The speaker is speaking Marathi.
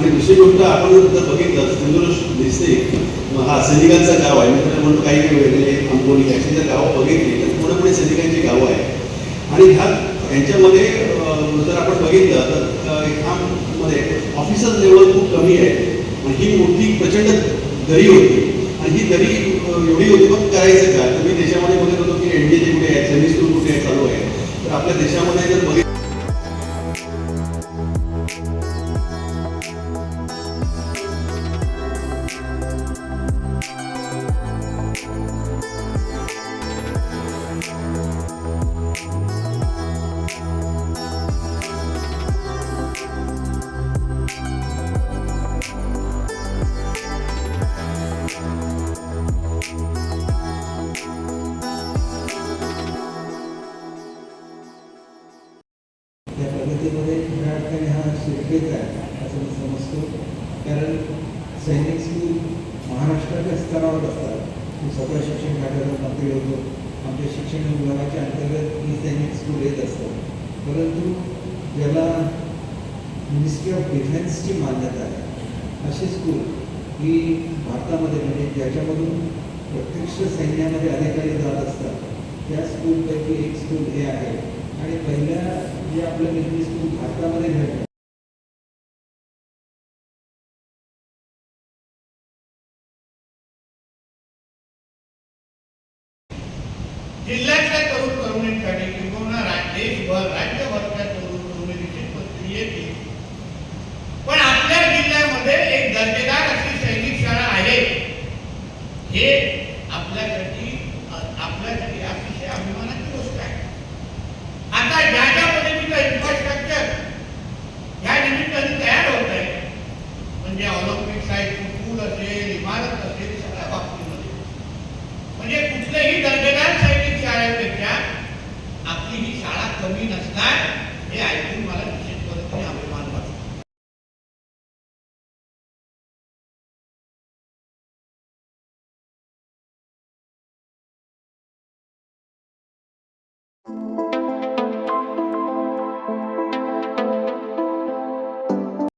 आणि दुसरी गोष्ट आपण जर बघितलं सिंधुदुर्ग दिसते मग हा सैनिकांचं गाव आहे. मी त्याला म्हणतो काही काही वेगळे अंबोली अशी जर गावं बघितली तर पूर्णपणे सैनिकांची गावं आहे आणि ह्या यांच्यामध्ये जर आपण बघितलं तर ह्यामध्ये ऑफिसर लेवल खूप कमी आहे आणि ही मोठी प्रचंड दरी होती. आणि ही दरी एवढी होती पण करायचं काय तुम्ही देशामध्ये बघत होतो की एनडीएचे कुठे आहे सर्व्हिस कुठे आहे चालू आहे तर आपल्या देशामध्ये जर बघितलं त्या खऱ्या अर्थाने हा शिरकेच आहे असं मी समजतो. कारण सैनिक स्कूल महाराष्ट्राच्या स्तरावर असतात. मी स्वतः शिक्षण खात्याचा मंत्री होतो. आमच्या शिक्षण विभागाच्या अंतर्गत ही सैनिक स्कूल येत असतात. परंतु ज्याला मिनिस्ट्री ऑफ डिफेन्सची मान्यता आहे अशी स्कूल ही भारतामध्ये म्हणजे ज्याच्यामधून प्रत्यक्ष सैन्यामध्ये अधिकारी जात असतात त्या स्कूलपैकी एक स्कूल हे आहे. आणि पहिल्या जे आपलं बिझनेस खूप भारतामध्ये घडलं. जिल्ह्यातल्या तरुण तरुणींसाठी किंवा देशभर राज्य ठिकाणी तयार होत आहे. म्हणजे ऑलिम्पिक साईड पूल असेल इमारत असेल सगळ्या बाबतीमध्ये. म्हणजे कुठल्याही दर्जेदार सैनिक शाळेपेक्षा आपली ही शाळा कमी नसणार हे ऐकून मला